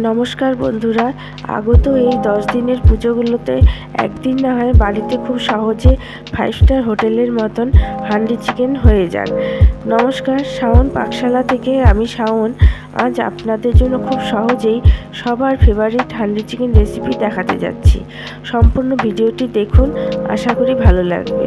নমস্কার বন্ধুরা, আগত এই দশ দিনের পুজোগুলোতে একদিন না হয় বাড়িতে খুব সহজে ফাইভ স্টার হোটেলের মতন হান্ডি চিকেন হয়ে যাক। নমস্কার, শাওন পাকশালা থেকে আমি শাওন। আজ আপনাদের জন্য খুব সহজেই সবার ফেভারিট হান্ডি চিকেন রেসিপি দেখাতে যাচ্ছি। সম্পূর্ণ ভিডিওটি দেখুন, আশা করি ভালো লাগবে।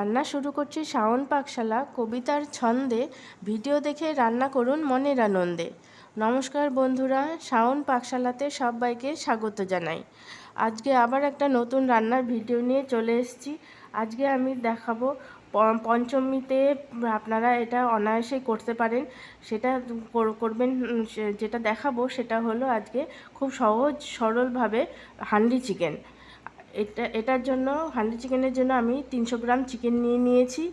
রান্না শুরু করছি শাওন পাকশালা, কবিতার ছন্দে। ভিডিও দেখে রান্না করুন মনের আনন্দে। নমস্কার বন্ধুরা, শাওন পাকশালাতে সবাইকে স্বাগত জানাই। আজকে আবার একটা নতুন রান্নার ভিডিও নিয়ে চলে এসেছি। আজকে আমি দেখাবো পঞ্চমীতে আপনারা এটা অনায়াসে করতে পারেন। সেটা করবেন যেটা দেখাবো সেটা হলো আজকে খুব সহজ সরলভাবে হান্ডি চিকেন। এটা, এটার জন্য, হান্ডি চিকেনের জন্য আমি তিনশো গ্রাম চিকেন নিয়ে নিয়েছি।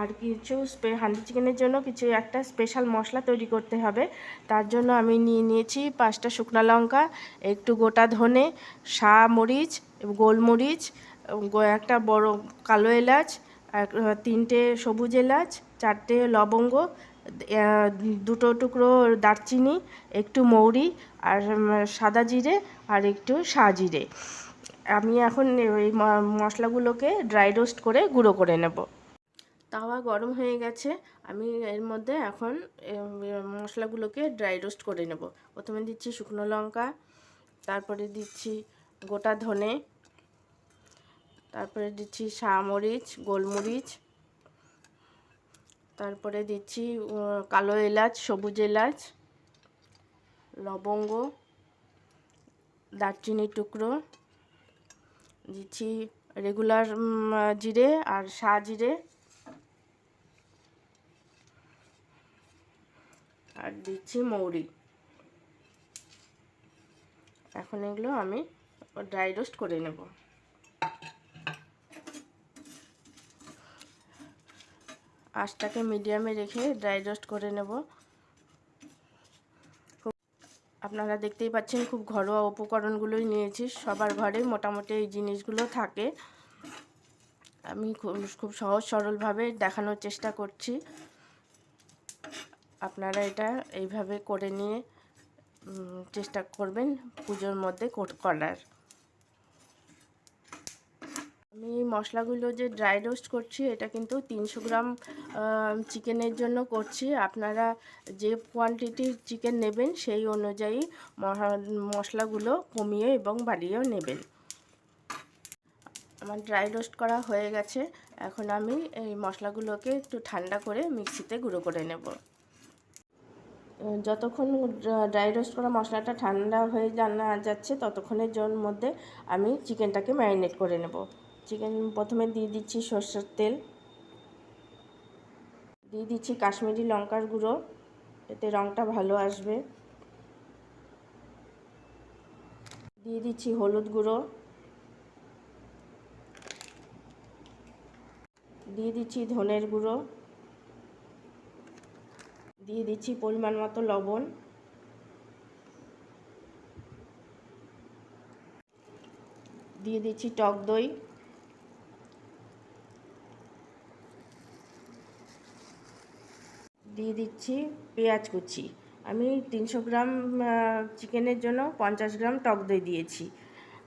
আর কিছু স্পে, হান্ডি চিকেনের জন্য কিছু একটা স্পেশাল মশলা তৈরি করতে হবে। তার জন্য আমি নিয়ে নিয়েছি পাঁচটা শুকনো লঙ্কা, একটু গোটা ধনে সা মরিচ গোলমরিচ একটা বড় কালো এলাচ তিনটে সবুজ এলাচ, চারটে লবঙ্গ দুটো টুকরো দারচিনি, একটু মৌরি, আর সাদা জিরে, আর একটু জিরে আমি এখন ওই মশলাগুলোকে ড্রাই রোস্ট করে গুঁড়ো করে নেব। তাওয়া গরম হয়ে গেছে, আমি এর মধ্যে এখন মশলাগুলোকে ড্রাই রোস্ট করে নেব। প্রথমে দিচ্ছি শুকনো লঙ্কা, তারপরে দিচ্ছি গোটা ধনে, তারপরে দিচ্ছি মরিচ গোলমরিচ, তারপরে দিচ্ছি কালো এলাচ, সবুজ এলাচ, লবঙ্গ, দারচিনির টুকরো দিচ্ছি রেগুলার জিরে আর সা জিরে। আর দিচ্ছি মৌরি। এখন এগুলো আমি ড্রাই রোস্ট করে নেব। আঁচটাকে মিডিয়ামে রেখে ড্রাই রোস্ট করে নেব। আপনারা দেখতেই পাচ্ছেন খুব ঘরোয়া উপকরণগুলোই নিয়েছি। সবার ঘরে মোটামুটি এই জিনিসগুলো থাকে। আমি খুব সহজ সরলভাবে দেখানোর চেষ্টা করছি। আপনারা এটা এইভাবে করে নিয়ে চেষ্টা করবেন পুজোর মধ্যে কর- করার। আমি মশলাগুলো যে ড্রাই রোস্ট করছি, এটা কিন্তু তিনশো গ্রাম চিকেনের জন্য করছি। আপনারা যে কোয়ান্টিটির চিকেন নেবেন, সেই অনুযায়ী মশলাগুলো কমিয়ে এবং বাড়িয়েও নেবেন। আমার ড্রাই রোস্ট করা হয়ে গেছে। এখন আমি এই মশলাগুলোকে একটু ঠান্ডা করে মিক্সিতে গুঁড়ো করে নেব। যতক্ষণ ড্রাই রোস্ট করা মশলাটা ঠান্ডা হয়ে জানা যাচ্ছে, ততক্ষণের জন্য মধ্যে আমি চিকেনটাকে ম্যারিনেট করে নেব। চিকেন, প্রথমে দিয়ে দিচ্ছি সর্ষের তেল। দিয়ে দিচ্ছি কাশ্মীরি লঙ্কার গুঁড়ো, এতে রঙটা ভালো আসবে। দিয়ে দিচ্ছি হলুদ গুঁড়ো। দিয়ে দিচ্ছি ধনের গুঁড়ো। দিয়ে দিচ্ছি পরিমাণ মতো লবণ। দিয়ে দিচ্ছি টক দই। দিয়ে দিচ্ছি পেঁয়াজ কুচি। আমি তিনশো গ্রাম চিকেনের জন্য পঞ্চাশ গ্রাম টক দই দিয়েছি।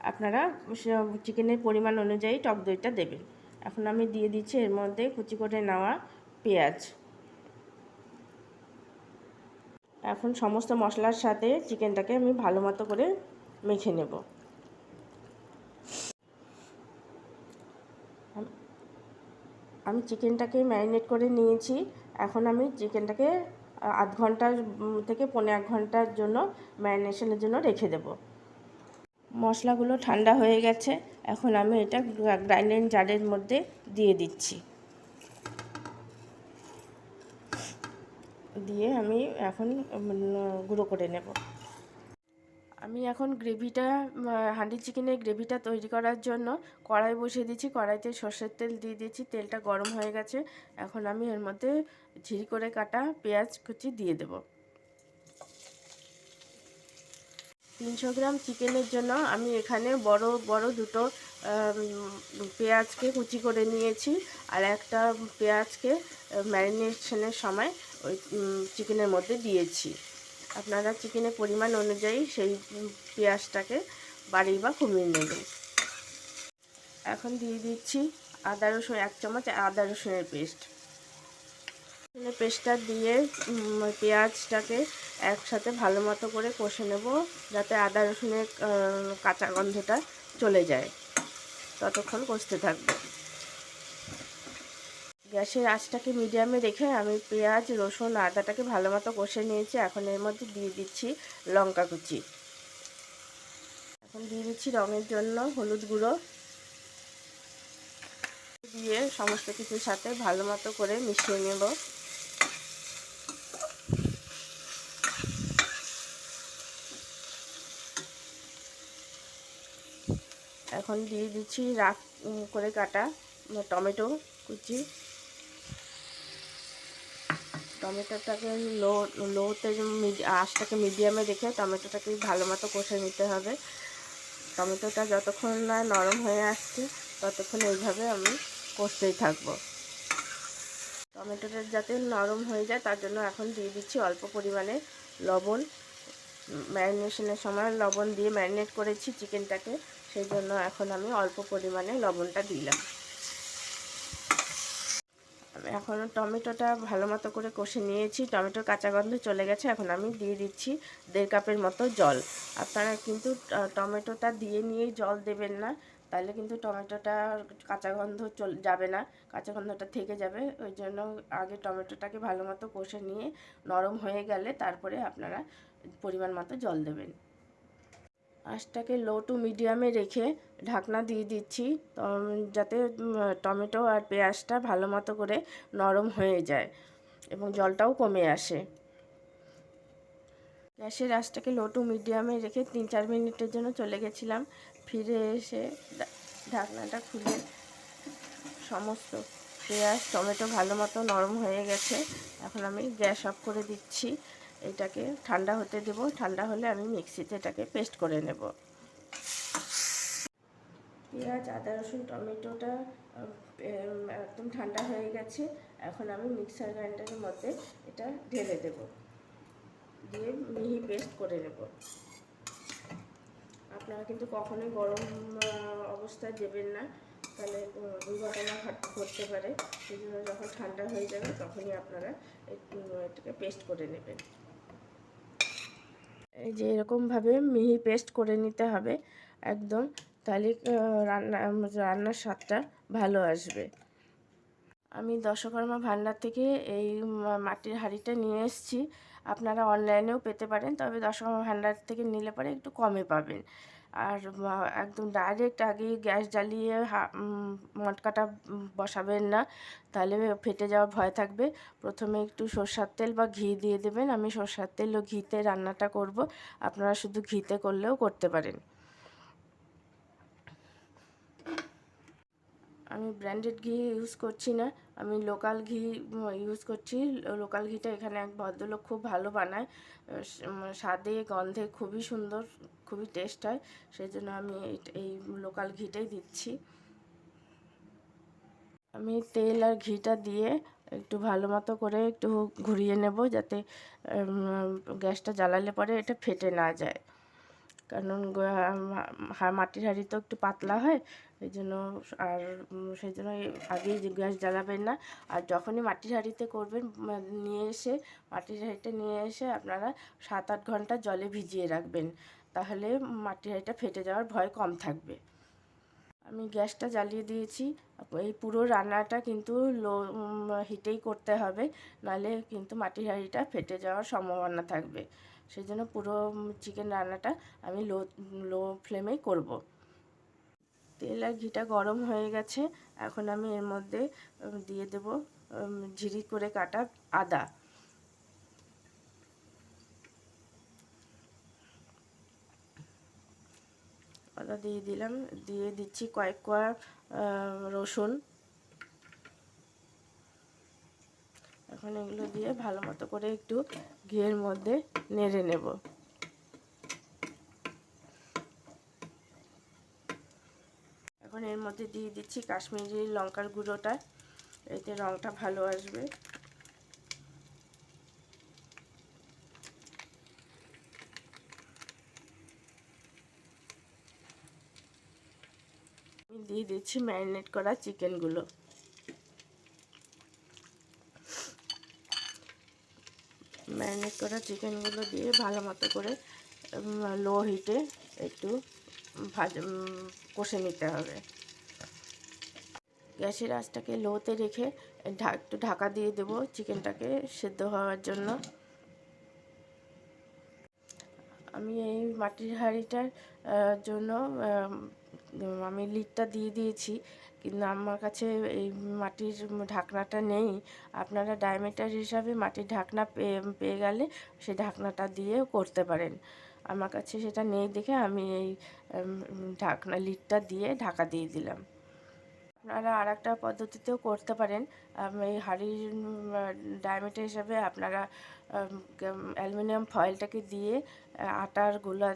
আপনারা চিকেনের পরিমাণ অনুযায়ী টক দইটা দেবেন। এখন আমি দিয়ে দিচ্ছি এর মধ্যে কুচি করে নেওয়া পেঁয়াজ। এখন সমস্ত মশলার সাথে চিকেনটাকে আমি ভালো মতো করে মেখে নেব। আমি চিকেনটাকে ম্যারিনেট করে নিয়েছি। এখন আমি চিকেনটাকে আধ ঘণ্টার থেকে পনেরো এক ঘণ্টার জন্য ম্যারিনেশনের জন্য রেখে দেব। মশলাগুলো ঠান্ডা হয়ে গেছে, এখন আমি এটা গ্রাইন্ডিং জারের মধ্যে দিয়ে দিচ্ছি। দিয়ে আমি এখন গুঁড়ো করে নেব। আমি এখন গ্রেভিটা হাঁড়ি চিকেনের গ্রেভিটা তৈরি করার জন্য কড়াই বসিয়ে দিচ্ছি কড়াইতে সর্ষের তেল দিয়ে দিয়েছি। তেলটা গরম হয়ে গেছে। এখন আমি এর মধ্যে ঝিরি করে কাটা পেঁয়াজ কুচি দিয়ে দেবো। তিনশো গ্রাম চিকেনের জন্য আমি এখানে বড় বড় দুটো পেঁয়াজকে কুচি করে নিয়েছি। আর একটা পেঁয়াজকে ম্যারিনেশনের সময় ওই চিকেনের মধ্যে দিয়েছি। আপনারা চিকেনের পরিমাণ অনুযায়ী সেই পেঁয়াজটাকে বাড়িয়ে বা কমিয়ে নেবেন। এখন দিয়ে দিচ্ছি আদা রসুন এক চামচ আদা রসুনের পেস্ট। রসুনের পেস্টটা দিয়ে পেঁয়াজটাকে একসাথে ভালো মতো করে কষে নেব যাতে আদা রসুনের কাঁচা গন্ধটা চলে যায়। ততক্ষণ কষতে থাকবে। গ্যাসের আঁচটাকে মিডিয়ামে রেখে আমি পেঁয়াজ, রসুন, আদাটাকে ভালো মতো কষে নিয়েছি। এখন এর মধ্যে দিয়ে দিচ্ছি লঙ্কা কুচি। এখন দিয়ে দিচ্ছি রঙের জন্য হলুদ গুঁড়ো। দিয়ে সমস্ত কিছুর সাথে ভালো মতো করে মিশিয়ে নেব। এখন দিয়ে দিচ্ছি রাখ করে কাটা টমেটো কুচি। টমেটোটাকে লো, লোতে আঁচটাকে মিডিয়ামে রেখে টমেটোটাকে ভালো মতো কষে নিতে হবে। টমেটোটা যতক্ষণ না নরম হয়ে আসছে, ততক্ষণ এইভাবে আমি কষতেই থাকব। টমেটোটা যাতে নরম হয়ে যায়, তার জন্য এখন দিয়ে দিচ্ছি অল্প পরিমাণে লবণ। ম্যারিনেশনের সময় লবণ দিয়ে ম্যারিনেট করেছি চিকেনটাকে, সেই জন্য এখন আমি অল্প পরিমাণে লবণটা দিলাম। আমি এখন টমেটোটা ভালো মতো করে কষে নিয়েছি। টমেটোর কাঁচা গন্ধ চলে গেছে, এখন আমি দিয়ে দিচ্ছি দেড় কাপের মতো জল। আপনারা কিন্তু টমেটোটা দিয়ে নিয়েই জল দেবেন না, তাহলে কিন্তু টমেটোটা কাঁচা গন্ধ চল, যাবে না, কাঁচা গন্ধটা থেকে যাবে। ওই জন্য আগে টমেটোটাকে ভালো মতো কষে নিয়ে নরম হয়ে গেলে তারপরে আপনারা পরিমাণ মতো জল দেবেন। আঁচটাকে লো টু মিডিয়ামে রেখে ঢাকনা দিয়ে দিচ্ছি যাতে টমেটো আর পেঁয়াজটা ভালো মতো করে নরম হয়ে যায় এবং জলটাও কমে আসে। গ্যাসের আঁচটাকে লো টু মিডিয়ামে রেখে তিন চার মিনিটের জন্য চলে গেছিলাম। ফিরে এসে ঢাকনাটা খুলে সমস্ত পেঁয়াজ, টমেটো ভালো মতো নরম হয়ে গেছে। এখন আমি গ্যাস অফ করে দিচ্ছি। এটাকে ঠান্ডা হতে দেব। ঠান্ডা হলে আমি মিক্সিতে এটাকে পেস্ট করে নেব। পেঁয়াজ, আদা, রসুন, টমেটোটা একদম ঠান্ডা হয়ে গেছে। এখন আমি মিক্সার গ্রাইন্ডারের মধ্যে এটা ঢেলে দেব। দিয়ে মিহি পেস্ট করে নেব। আপনারা কিন্তু কখনোই গরম অবস্থায় দেবেন না। তাহলে দুর্ঘটনা ঘট- ঘটতে পারে। সেই জন্য যখন ঠান্ডা হয়ে যাবে, তখনই আপনারা এটাকে পেস্ট করে নেবেন। এই যে এরকমভাবে মিহি পেস্ট করে নিতে হবে একদম, তাহলে রান্না, রান্নার স্বাদটা ভালো আসবে। আমি দশকর্মা ভান্ডার থেকে এই মাটির হাঁড়িটা নিয়ে এসেছি। আপনারা অনলাইনেও পেতে পারেন, তবে দশকর্মা ভান্ডার থেকে নিলে পরে একটু কমে পাবেন। আর একদম ডাইরেক্ট আগে গ্যাস জ্বালিয়ে মটকাটা বসাবেন না। তাহলে ফেটে যাওয়ার ভয় থাকবে। প্রথমে একটু সর্ষার তেল বা ঘি দিয়ে দেবেন। আমি সর্ষার তেল ও ঘিতে রান্নাটা করব। আপনারা শুধু ঘিতে করলেও করতে পারেন। আমি ব্র্যান্ডেড ঘি ইউজ করছি না। আমি লোকাল ঘি ইউজ করছি। লোকাল ঘিটা এখানে এক ভদ্রলোক খুব ভালো বানায়। স্বাদে, গন্ধে খুবই সুন্দর, খুবই টেস্ট হয়। সেই জন্য আমি এই- লোকাল ঘিটাই দিচ্ছি। আমি তেল আর ঘিটা দিয়ে একটু ভালো মতো করে একটু ঘুরিয়ে নেব যাতে গ্যাসটা জ্বালালে পরে এটা ফেটে না যায়। কারণ মাটির হাঁড়ি তো একটু পাতলা হয়। এই জন্য আর সেই জন্য আগেই গ্যাস জ্বালাবেন না, আর যখনই মাটির হাঁড়িতে করবেন নিয়ে এসে, মাটির হাঁড়িটা নিয়ে এসে আপনারা সাত আট ঘণ্টা জলে ভিজিয়ে রাখবেন। তাহলে মাটির হাঁড়িটা ফেটে যাওয়ার ভয় কম থাকবে। আমি গ্যাসটা জ্বালিয়ে দিয়েছি। এই পুরো রান্নাটা কিন্তু লো হিটেই করতে হবে নাহলে কিন্তু মাটির হাঁড়িটা ফেটে যাওয়ার সম্ভাবনা থাকবে। সেই জন্য পুরো চিকেন রান্নাটা আমি লো লো ফ্লেমেই করব। তেল আর ঘিটা গরম হয়ে গেছে, এখন আমি এর মধ্যে দিয়ে দেব ঝিরি করে কাটা আদা। আদা দিয়ে দিলাম, দিয়ে দিচ্ছি কয়েক কোয়া রসুন। এখন এগুলো দিয়ে ভালো মতো করে একটু ঘিয়ের মধ্যে নেড়ে নেব। এখন এর মধ্যে দিয়ে দিচ্ছি কাশ্মীরি লঙ্কার গুঁড়োটা। এতে রঙটা ভালো আসবে। দিয়ে দিচ্ছি ম্যারিনেট করা চিকেনগুলো। ম্যারিনেট করা চিকেনগুলো দিয়ে ভালো মতো করে লো হিটে একটু ভাজ কষে নিতে হবে। গ্যাসের আঁচটাকে লোতে রেখে একটু ঢাকা দিয়ে দেব চিকেনটাকে সেদ্ধ হওয়ার জন্য। আমি এই মাটির হাঁড়িটার জন্য আমি লিডটা দিয়ে দিয়েছি। কিন্তু আমার কাছে এই মাটির ঢাকনাটা নেই। আপনারা ডায়মিটার হিসাবে মাটির ঢাকনা পেয়ে পেয়ে গেলে সেই ঢাকনাটা দিয়েও করতে পারেন। আমার কাছে সেটা নেই দেখে আমি এই ঢাকনা লিডটা দিয়ে ঢাকা দিয়ে দিলাম। আপনারা আর একটা পদ্ধতিতেও করতে পারেন। এই হাঁড়ির ডায়ামিটার হিসাবে আপনারা অ্যালুমিনিয়াম ফয়েলটাকে দিয়ে আটার গোলা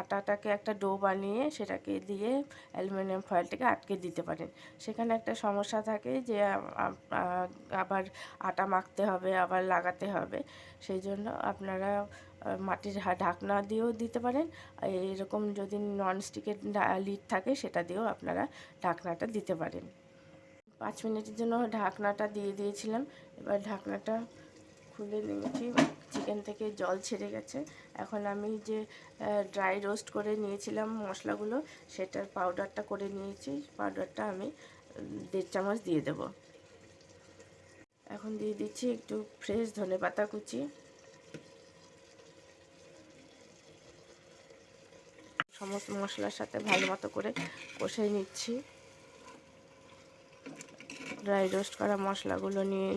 আটাটাকে একটা ডো বানিয়ে সেটাকে দিয়ে অ্যালুমিনিয়াম ফয়েলটাকে আটকে দিতে পারেন। সেখানে একটা সমস্যা থাকে যে আবার আটা মাখতে হবে, আবার লাগাতে হবে। সেই জন্য আপনারা মাটির ঢাকনা দিয়েও দিতে পারেন। এরকম যদি নন স্টিকের লিড থাকে সেটা দিয়েও আপনারা ঢাকনাটা দিতে পারেন। পাঁচ মিনিটের জন্য ঢাকনাটা দিয়ে দিয়েছিলাম। এবার ঢাকনাটা খুলে নিয়েছি। চিকেন থেকে জল ছেড়ে গেছে। এখন আমি যে ড্রাই রোস্ট করে নিয়েছিলাম মশলাগুলো, সেটার পাউডারটা করে নিয়েছি। পাউডারটা আমি দেড় চামচ দিয়ে দেব। এখন দিয়ে দিচ্ছি একটু ফ্রেশ ধনে পাতা কুচি। সমস্ত মশলার সাথে ভালো মতো করে কষে নিচ্ছি। ড্রাই রোস্ট করা মশলাগুলো নিয়ে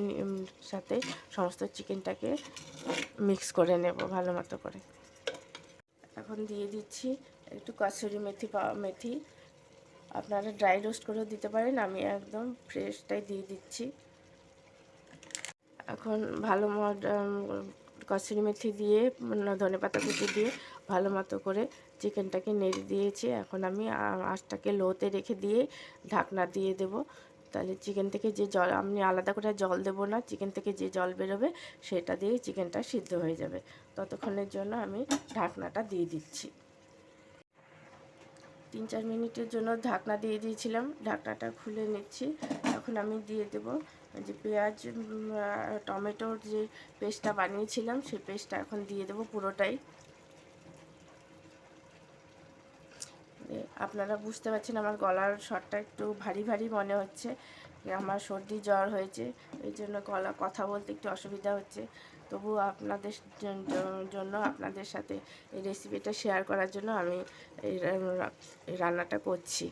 সাথে সমস্ত চিকেনটাকে মিক্স করে নেব ভালো মতো করে। এখন দিয়ে দিচ্ছি একটু কাসুরি মেথি মেথি। আপনারা ড্রাই রোস্ট করেও দিতে পারেন, আমি একদম ফ্রেশটাই দিয়ে দিচ্ছি। এখন ভালো কসুরি মেথি দিয়ে ধনে পাতা কুচি দিয়ে ভালো মতো করে চিকেনটাকে নেড়ে দিয়েছি। এখন আমি আঁচটাকে লোতে রেখে দিয়ে ঢাকনা দিয়ে দেব। তাহলে চিকেন থেকে যে জল, আমি আলাদা করে জল দেবো না চিকেন থেকে যে জল বেরোবে সেটা দিয়ে চিকেনটা সিদ্ধ হয়ে যাবে। ততক্ষণের জন্য আমি ঢাকনাটা দিয়ে দিচ্ছি। তিন চার মিনিটের জন্য ঢাকনা দিয়ে দিয়েছিলাম, ঢাকনাটা খুলে নিচ্ছি। এখন আমি দিয়ে দেব যে পেঁয়াজ টমেটোর যে পেস্টটা বানিয়েছিলাম, সেই পেস্টটা এখন দিয়ে দেবো পুরোটাই। আপনারা বুঝতে পারছেন আমার গলার স্বরটা একটু ভারী ভারী মনে হচ্ছে। আমার সর্দি জ্বর হয়েছে, এই জন্য গলা, কথা বলতে একটু অসুবিধা হচ্ছে। তবু আপনাদের জন- জন- জন্য আপনাদের সাথে এই রেসিপিটা শেয়ার করার জন্য আমি এই রান্নাটা করছি।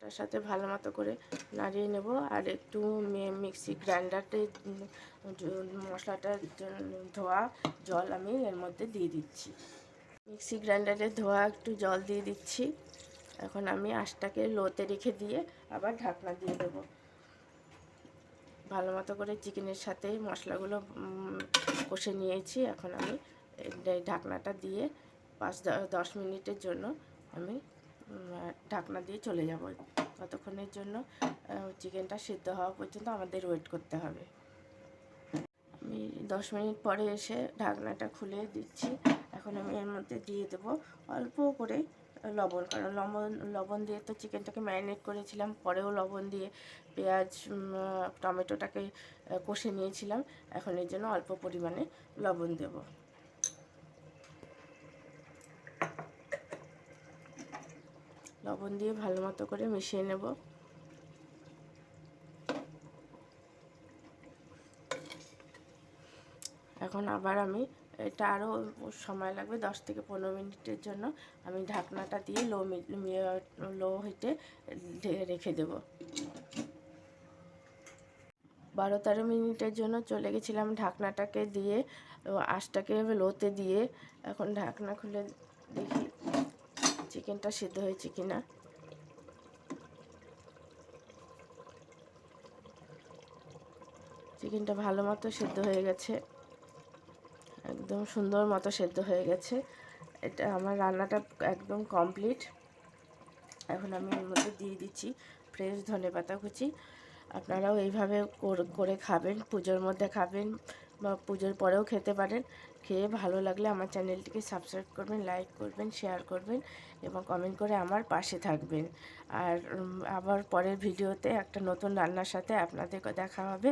তার সাথে ভালো মতো করে নাড়িয়ে নেব আর একটু মিক্সি জ- মশলাটা ধোয়া জল আমি এর মধ্যে দিয়ে দিচ্ছি। মিক্সি গ্রাইন্ডারে ধোয়া, একটু জল দিয়ে দিচ্ছি। এখন আমি আঁশটাকে লোতে রেখে দিয়ে আবার ঢাকনা দিয়ে দেবো। ভালো মতো করে চিকেনের সাথে মশলাগুলো কষে নিয়েছি। এখন আমি ঢাকনাটা দিয়ে পাঁচ দশ মিনিটের জন্য আমি ঢাকনা দিয়ে চলে যাব। ততক্ষণের জন্য চিকেনটা সিদ্ধ হওয়া পর্যন্ত আমাদের ওয়েট করতে হবে। আমি দশ মিনিট পরে এসে ঢাকনাটা খুলে দিচ্ছি। এখন আমি এর মধ্যে দিয়ে দেব অল্প করে লবণ। কারণ লবণ লবণ দিয়ে তো চিকেনটাকে ম্যারিনেট করেছিলাম, পরেও লবণ দিয়ে পেঁয়াজ টমেটোটাকে কষে নিয়েছিলাম। এখন এর জন্য অল্প পরিমাণে লবণ দেব। লবণ দিয়ে ভালো মতো করে মিশিয়ে নেব। এখন আবার আমি এটা আরও সময় লাগবে দশ থেকে পনেরো মিনিটের জন্য। আমি ঢাকনাটা দিয়ে লো লো হিটে রেখে দেবো। বারো তেরো মিনিটের জন্য চলে গেছিলাম ঢাকনাটাকে দিয়ে আঁশটাকে লোতে দিয়ে। এখন ঢাকনা খুলে দেখি চিকেনটা সিদ্ধ হয়েছে কি না চিকেনটা ভালো মতো সিদ্ধ হয়ে গেছে। একদম সুন্দর মতো সেদ্ধ হয়ে গেছে। এটা আমার রান্নাটা একদম কমপ্লিট এখন আমি এর মধ্যে দিয়ে দিচ্ছি ফ্রেশ ধনে পাতা কুচি। আপনারাও এইভাবে করে খাবেন, পুজোর মধ্যে খাবেন বা পুজোর পরেও খেতে পারেন। খেয়ে ভালো লাগলে আমার চ্যানেলটিকে সাবস্ক্রাইব করবেন লাইক করবেন শেয়ার করবেন এবং কমেন্ট করে আমার পাশে থাকবেন। আর আবার পরের ভিডিওতে একটা নতুন রান্নার সাথে আপনাদের দেখা হবে।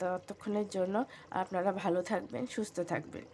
ততক্ষণের জন্য আপনারা ভালো থাকবেন সুস্থ থাকবেন।